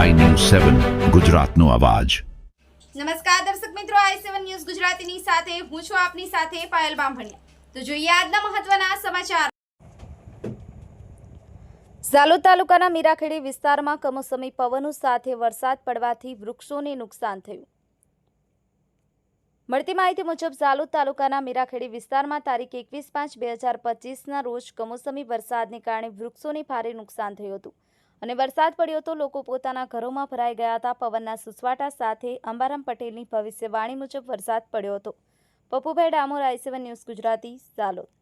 સેવન ગુજરાતનો અવાજ. નમસ્કાર દર્શક મિત્રો આઈ સેવન ન્યૂઝ ગુજરાતીની સાથે હું છું આપની સાથે પાયલ બામભણિયા. તો જોઈએ આજના મહત્વના સમાચાર. ઝાલોદ તાલુકાના મીરાખેડી વિસ્તારમાં કમોસમી પવનો સાથે વરસાદ પડવાથી વૃક્ષોને નુકસાન થયું. મળતી માહિતી મુજબ ઝાલોદ તાલુકાના મીરાખેડી વિસ્તારમાં તારીખ એકવીસ પાંચ બે હજાર પચીસના રોજ કમોસમી વરસાદને કારણે વૃક્ષોને ભારે નુકસાન થયું હતું. અને વરસાદ પડ્યો તો લોકો પોતાના ઘરોમાં ભરાઈ ગયા હતા. પવનના સુસવાટા સાથે અંબારામ પટેલની ભવિષ્યવાણી મુજબ વરસાદ પડ્યો હતો. Pappubhai Damor, I seven news Gujarati, Jhalod.